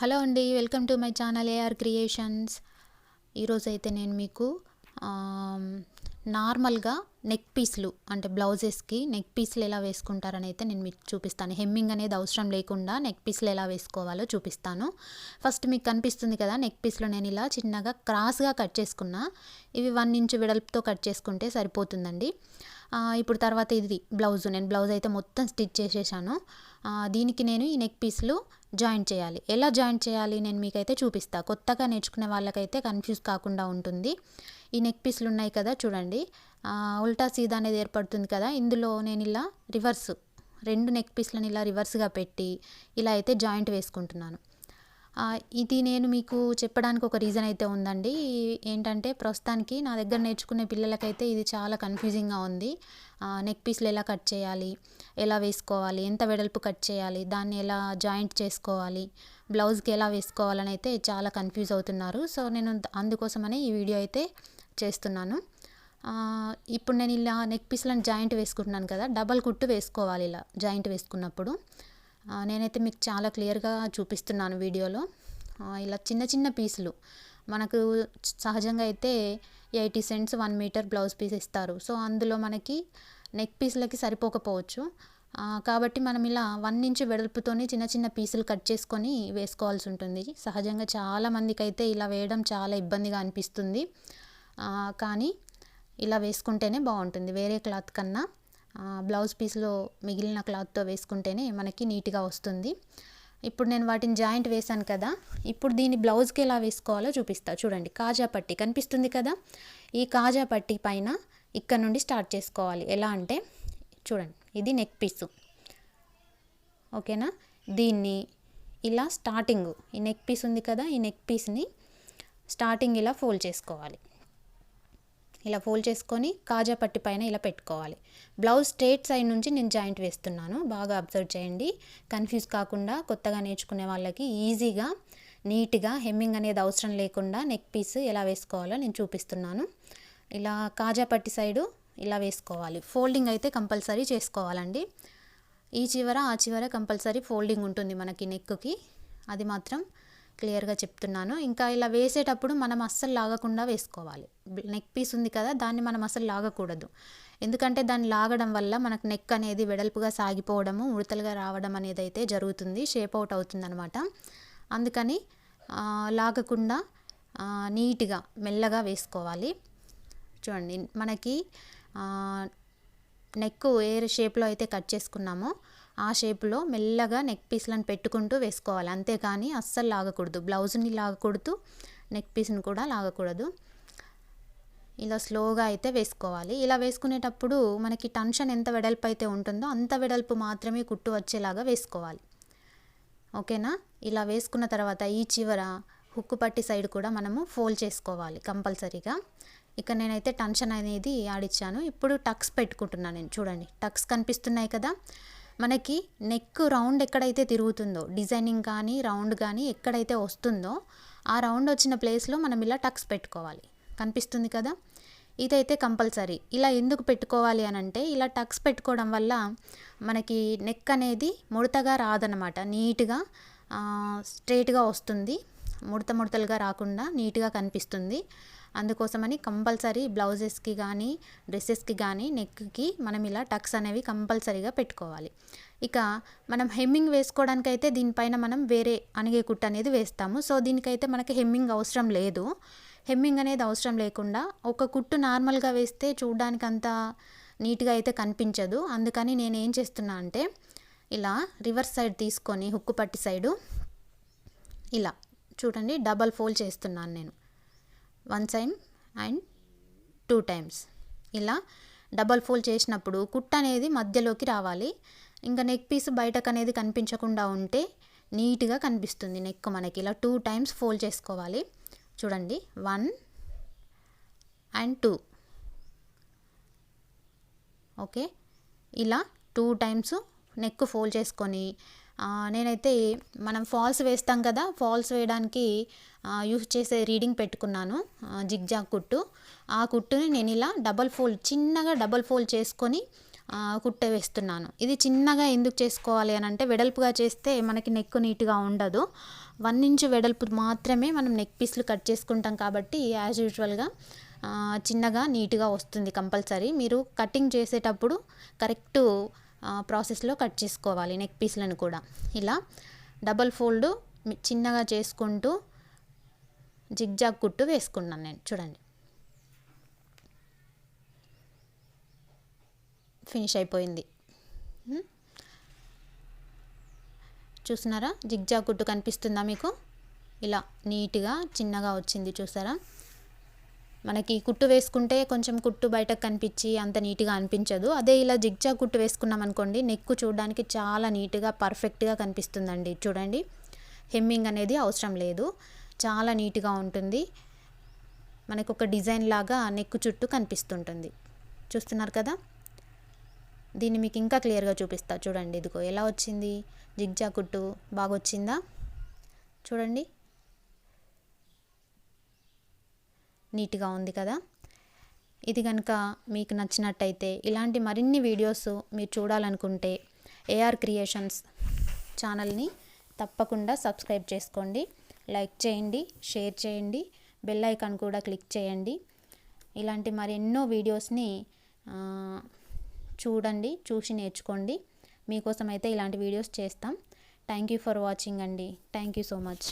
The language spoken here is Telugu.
హలో అండి welcome to my channel AR creations ఈరోజు అయితే నేను మీకు నార్మల్గా నెక్ పీస్లు అంటే బ్లౌజెస్కి నెక్ పీస్లు ఎలా వేసుకుంటారని అయితే నేను మీకు చూపిస్తాను. హెమ్మింగ్ అనేది అవసరం లేకుండా నెక్ పీస్లు ఎలా వేసుకోవాలో చూపిస్తాను. ఫస్ట్ మీకు కనిపిస్తుంది కదా నెక్ పీస్లో నేను ఇలా చిన్నగా క్రాస్గా కట్ చేసుకున్నా. ఇవి వన్ ఇంచ్ వెడల్పుతో కట్ చేసుకుంటే సరిపోతుందండి. ఇప్పుడు తర్వాత ఇది బ్లౌజ్. నేను బ్లౌజ్ అయితే మొత్తం స్టిచ్ చేసేసాను. దీనికి నేను ఈ నెక్ పీస్లు జాయిన్ చేయాలి. ఎలా జాయిన్ చేయాలి నేను మీకైతే చూపిస్తా. కొత్తగా నేర్చుకునే వాళ్ళకైతే కన్ఫ్యూజ్ కాకుండా ఉంటుంది. ఈ నెక్ పీస్లు ఉన్నాయి కదా చూడండి. ఉల్టా సీదా అనేది ఏర్పడుతుంది కదా. ఇందులో నేను ఇలా రివర్స్ రెండు నెక్ పీస్లను ఇలా రివర్స్గా పెట్టి ఇలా అయితే జాయింట్ వేసుకుంటున్నాను. ఇది నేను మీకు చెప్పడానికి ఒక రీజన్ అయితే ఉందండి. ఏంటంటే ప్రస్తుతానికి నా దగ్గర నేర్చుకునే పిల్లలకైతే ఇది చాలా కన్ఫ్యూజింగ్గా ఉంది. నెక్ పీస్లు ఎలా కట్ చేయాలి? ఎలా వేసుకోవాలి? ఎంత వెడల్పు కట్ చేయాలి? దాన్ని ఎలా జాయింట్ చేసుకోవాలి? బ్లౌజ్కి ఎలా వేసుకోవాలని అయితే చాలా కన్ఫ్యూజ్ అవుతున్నారు. సో నేను అందుకోసమనే ఈ వీడియో అయితే చేస్తున్నాను. ఇప్పుడు నేను ఇలా నెక్ పీస్లను జాయింట్ వేసుకుంటున్నాను కదా డబల్ కుట్టు వేసుకోవాలి ఇలా జాయింట్ వేసుకున్నప్పుడు. నేనైతే మీకు చాలా క్లియర్గా చూపిస్తున్నాను వీడియోలో. ఇలా చిన్న చిన్న పీసులు. మనకు సహజంగా అయితే eighty cents one metre blouse piece ఇస్తారు. సో అందులో మనకి నెక్ పీస్లకి సరిపోకపోవచ్చు. కాబట్టి మనం ఇలా వన్ ఇంచ్ వెడల్పుతోని చిన్న చిన్న పీసులు కట్ చేసుకొని వేసుకోవాల్సి ఉంటుంది. సహజంగా చాలా మందికి అయితే ఇలా వేయడం చాలా ఇబ్బందిగా అనిపిస్తుంది. కానీ ఇలా వేసుకుంటేనే బాగుంటుంది. వేరే క్లాత్ కన్నా బ్లౌజ్ పీస్లో మిగిలిన క్లాత్తో వేసుకుంటేనే మనకి నీట్గా వస్తుంది. ఇప్పుడు నేను వాటిని జాయింట్ వేశాను కదా ఇప్పుడు దీన్ని బ్లౌజ్కి ఎలా వేసుకోవాలో చూపిస్తా. చూడండి కాజా పట్టి కనిపిస్తుంది కదా? ఈ కాజా పట్టి పైన ఇక్కడ నుండి స్టార్ట్ చేసుకోవాలి. ఎలా అంటే చూడండి ఇది నెక్ పీసు. ఓకేనా? దీన్ని ఇలా స్టార్టింగ్ ఈ నెక్ పీస్ ఉంది కదా ఈ నెక్ పీస్ని స్టార్టింగ్ ఇలా ఫోల్డ్ చేసుకోవాలి. ఇలా ఫోల్డ్ చేసుకొని కాజా పట్టి పైన ఇలా పెట్టుకోవాలి. బ్లౌజ్ స్ట్రేట్ సైడ్ నుంచి నేను జాయింట్ వేస్తున్నాను. బాగా అబ్జర్వ్ చేయండి. కన్ఫ్యూజ్ కాకుండా కొత్తగా నేర్చుకునే వాళ్ళకి ఈజీగా నీట్గా హెమ్మింగ్ అనేది అవసరం లేకుండా నెక్ పీస్ ఎలా వేసుకోవాలో నేను చూపిస్తున్నాను. ఇలా కాజా పట్టి సైడు ఇలా వేసుకోవాలి. ఫోల్డింగ్ అయితే కంపల్సరీ చేసుకోవాలండి. ఈ చివర ఆ చివర కంపల్సరీ ఫోల్డింగ్ ఉంటుంది మనకి నెక్కి అది మాత్రం క్లియర్గా చెప్తున్నాను. ఇంకా ఇలా వేసేటప్పుడు మనం అస్సలు లాగకుండా వేసుకోవాలి. నెక్ పీస్ ఉంది కదా దాన్ని మనం అసలు లాగకూడదు. ఎందుకంటే దాన్ని లాగడం వల్ల మనకు నెక్ అనేది వెడల్పుగా సాగిపోవడము ఉడతలుగా రావడం అనేది అయితే జరుగుతుంది షేప్ అవుట్ అవుతుంది అనమాట అందుకని లాగకుండా నీట్గా మెల్లగా వేసుకోవాలి. చూడండి మనకి నెక్ ఏ షేప్లో అయితే కట్ చేసుకున్నామో ఆ షేప్లో మెల్లగా నెక్ పీస్లను పెట్టుకుంటూ వేసుకోవాలి. అంతేకాని అస్సలు లాగకూడదు. బ్లౌజ్ని లాగకూడదు నెక్ పీస్ని కూడా లాగకూడదు. ఇలా స్లోగా అయితే వేసుకోవాలి. ఇలా వేసుకునేటప్పుడు మనకి టెన్షన్ ఎంత వెడల్పు అయితే ఉంటుందో అంత వెడల్పు మాత్రమే కుట్టు వచ్చేలాగా వేసుకోవాలి. ఓకేనా? ఇలా వేసుకున్న తర్వాత ఈ చివర హుక్కు పట్టి సైడ్ కూడా మనము ఫోల్డ్ చేసుకోవాలి కంపల్సరీగా. ఇక నేనైతే టెన్షన్ అనేది ఆడిచ్చాను ఇప్పుడు టక్స్ పెట్టుకుంటున్నాను నేను. చూడండి టక్స్ కనిపిస్తున్నాయి కదా. మనకి నెక్ రౌండ్ ఎక్కడైతే తిరుగుతుందో డిజైనింగ్ కానీ రౌండ్ కానీ ఎక్కడైతే వస్తుందో ఆ రౌండ్ వచ్చిన ప్లేస్లో మనం ఇలా టక్స్ పెట్టుకోవాలి. కనిపిస్తుంది కదా? ఇదైతే కంపల్సరీ ఇలా ఎందుకు పెట్టుకోవాలి అని అంటే ఇలా టక్స్ పెట్టుకోవడం వల్ల మనకి నెక్ అనేది ముడతగా రాదనమాట నీట్గా స్ట్రేట్గా వస్తుంది. ముడత ముడతలుగా రాకుండా నీట్గా కనిపిస్తుంది. అందుకోసమని కంపల్సరీ బ్లౌజెస్కి కానీ డ్రెస్సెస్కి కానీ నెక్కి మనం ఇలా టక్స్ అనేవి కంపల్సరీగా పెట్టుకోవాలి. ఇక మనం హెమ్మింగ్ వేసుకోవడానికైతే దీనిపైన మనం వేరే అణిగే కుట్టు అనేది వేస్తాము. సో దీనికైతే మనకి హెమ్మింగ్ అవసరం లేదు. హెమ్మింగ్ అనేది అవసరం లేకుండా ఒక కుట్టు నార్మల్గా వేస్తే చూడడానికి అంత నీట్గా అయితే కనిపించదు. అందుకని నేను ఏం చేస్తున్నా అంటే ఇలా రివర్స్ సైడ్ తీసుకొని హుక్కు పట్టి సైడు ఇలా చూడండి డబల్ ఫోల్డ్ చేస్తున్నాను నేను. One time and two times. ఇలా డబల్ ఫోల్డ్ చేసినప్పుడు కుట్ట అనేది మధ్యలోకి రావాలి. ఇంకా నెక్ పీస్ బయటకు అనేది కనిపించకుండా ఉంటే నీట్గా కనిపిస్తుంది నెక్ మనకి. ఇలా టూ టైమ్స్ ఫోల్డ్ చేసుకోవాలి. చూడండి. One and two. ఓకే. ఇలా టూ టైమ్స్ నెక్ ఫోల్డ్ చేసుకొని నేనైతే మనం ఫాల్స్ వేస్తాం కదా ఫాల్స్ వేయడానికి యూస్ చేసే రీడింగ్ పెట్టుకున్నాను జిగ్జాగ్ కుట్టు. ఆ కుట్టుని నేను ఇలా డబల్ ఫోల్డ్ చిన్నగా డబల్ ఫోల్డ్ చేసుకొని కుట్ట వేస్తున్నాను. ఇది చిన్నగా ఎందుకు చేసుకోవాలి అని అంటే వెడల్పుగా చేస్తే మనకి నెక్ నీట్గా ఉండదు. వన్ ఇంచ్ వెడల్పు మాత్రమే మనం నెక్ పీస్లు కట్ చేసుకుంటాం కాబట్టి యాజ్ యూజువల్గా చిన్నగా నీట్గా వస్తుంది కంపల్సరీ. మీరు కటింగ్ చేసేటప్పుడు కరెక్ట్ ప్రాసెస్లో కట్ చేసుకోవాలి నెక్ పీస్లను కూడా. ఇలా డబల్ ఫోల్డ్ చిన్నగా చేసుకుంటూ జిగ్జాగ్ కుట్టు వేసుకున్నాను నేను. చూడండి. ఫినిష్ అయిపోయింది. ఉమ్. చూస్తున్నారా? జిగ్జా కుట్టు కనిపిస్తుందా మీకు? ఇలా నీట్గా చిన్నగా వచ్చింది చూసారా? మనకి కుట్టు వేసుకుంటే కొంచెం కుట్టు బయటకు కనిపించి అంత నీట్గా అనిపించదు. అదే ఇలా జిగ్జా కుట్టు వేసుకున్నాం అనుకోండి నెక్కు చూడడానికి చాలా నీట్గా పర్ఫెక్ట్గా కనిపిస్తుందండి. చూడండి హెమ్మింగ్ అనేది అవసరం లేదు. చాలా నీట్గా ఉంటుంది. మనకు ఒక డిజైన్ లాగా నెక్కు చుట్టూ కనిపిస్తుంటుంది. చూస్తున్నారు కదా? దీన్ని మీకు ఇంకా క్లియర్గా చూపిస్తా. చూడండి ఇదిగో ఎలా వచ్చింది? జిగ్జా కుట్టు బాగా వచ్చిందా చూడండి. నీట్గా ఉంది కదా? ఇది కనుక మీకు నచ్చినట్టయితే ఇలాంటి మరిన్ని వీడియోస్ మీరు చూడాలనుకుంటే ఏఆర్ క్రియేషన్స్ ఛానల్ని తప్పకుండా సబ్స్క్రైబ్ చేసుకోండి. లైక్ చేయండి షేర్ చేయండి బెల్ ఐకాన్ కూడా క్లిక్ చేయండి. ఇలాంటి మరెన్నో వీడియోస్ని చూడండి చూసి నేర్చుకోండి. మీకోసం అయితే ఇలాంటి వీడియోస్ చేస్తాం. థ్యాంక్ యూ ఫర్ వాచింగ్ అండి. Thank you so much.